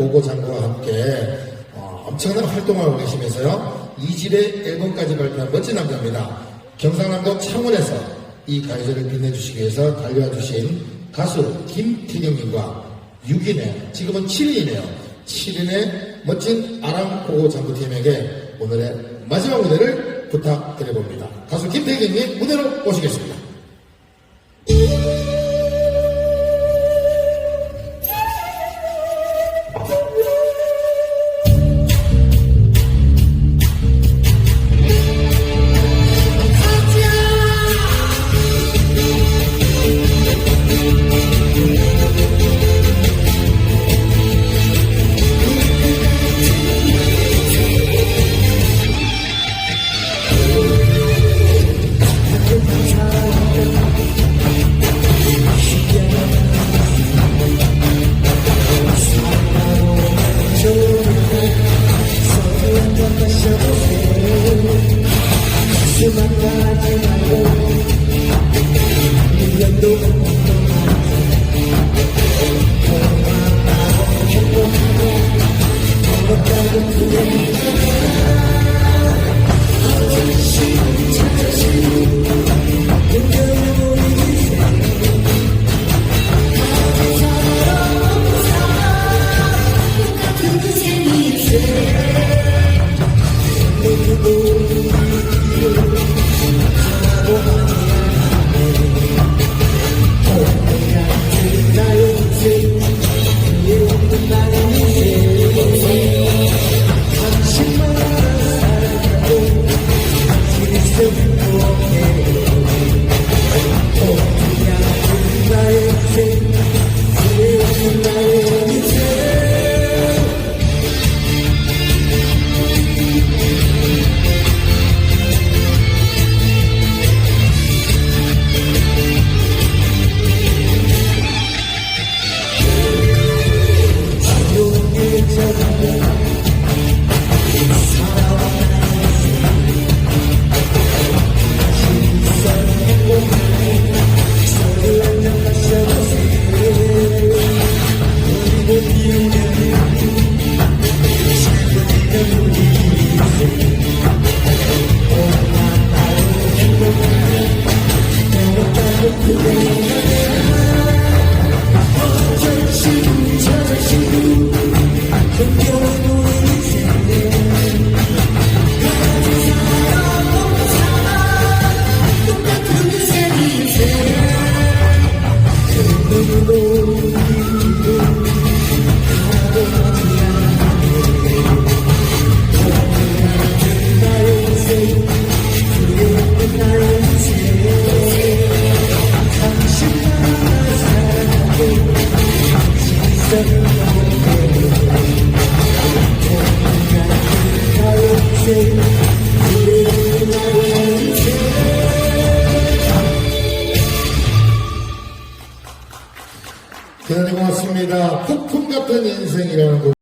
고고장구와 함께 어, 엄청난 활동을 하고 계시면서요. 이집의 앨범까지 발표한 멋진 남자입니다. 경상남도 창원에서 이 가요제를 빛내주시기 위해서 달려와 주신 가수 김태경님과 6인의 지금은 7인이네요. 7인의 멋진 아랑 고고장구팀에게 오늘의 마지막 무대를 부탁드려봅니다. 가수 김태경님 무대로 모시겠습니다. 대단 히 고맙습니다. 폭풍 같은 인생이라는 곡.